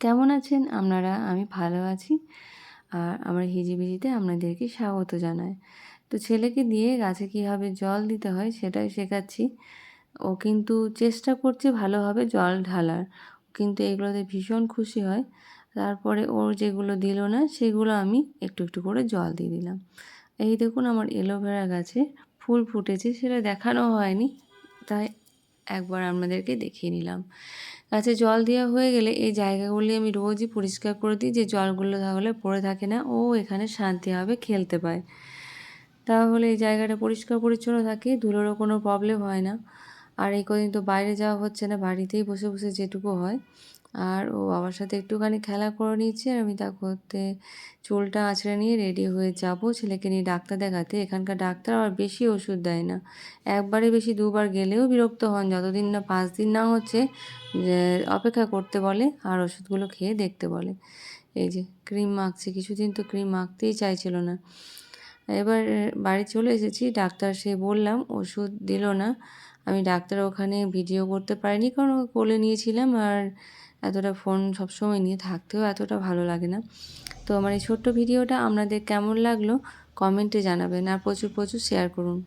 কেমন আছেন? আপনারা? আমি ভালো আছি। আর আমার হিজিবিজিতে আপনাদেরকে স্বাগত জানাই। তো ছেলেকে দিয়ে গাছে কীভাবে জল দিতে হয় সেটাই শেখাচ্ছি। ও কিন্তু চেষ্টা করছে ভালোভাবে জল ঢালার। কিন্তু এগুলোতে ভীষণ খুশি হয়। তারপরে ওর যেগুলো দিল না, সেগুলো আমি একটু একটু করে জল দিয়ে দিলাম। এই দেখুন আমার এলোভেরা গাছে ফুল ফুটেছে, সেটা দেখানো হয়নি। তাই একবার আপনাদেরকে দেখিয়ে নিলাম। গাছে জল দেওয়া হয়ে গেলে এই জায়গাগুলি আমি রোজই পরিষ্কার করে দিই, যে জলগুলো তাহলে পড়ে থাকে না, ও এখানে শান্তি হবে খেলতে পায়। তাহলে এই জায়গাটা পরিষ্কার পরিচ্ছন্ন থাকে, ধুলোরও কোনো প্রবলেম হয় না। আর এই কদিন তো বাইরে যাওয়া হচ্ছে না, বাড়িতেই বসে বসে যেটুকু হয়। আর ও বাবার সাথে একটুখানি খেলা করে নিচ্ছে, আর আমি তা করতে চুলটা আঁচড়ে নিয়ে রেডি হয়ে যাব। ছেলেকে নিয়ে ডাক্তার দেখাতে, এখানকার ডাক্তার আবার বেশি ওষুধ দেয় না। একবারে বেশি দুবার গেলেও বিরক্ত হন, যতদিন না পাঁচ দিন না হচ্ছে অপেক্ষা করতে বলে আর ওষুধগুলো খেয়ে দেখতে বলে। এই যে ক্রিম মাখছে কিছুদিন তো ক্রিম মাখতেই চাইছিল না। এবার বাড়ি চলে এসেছি, ডাক্তার সে বললাম, ওষুধ দিল না আমি ডাক্তার ওখানে ভিডিও করতে পারিনি, কারণ ওকে কোলে নিয়েছিলাম আর এতটা ফোন সবসময় নিয়ে থাকতেও এতটা ভালো লাগে না। তো আমার এই ছোট্ট ভিডিওটা আপনাদের কেমন লাগল? কমেন্টে জানাবেন আর প্রচুর প্রচুর শেয়ার করুন।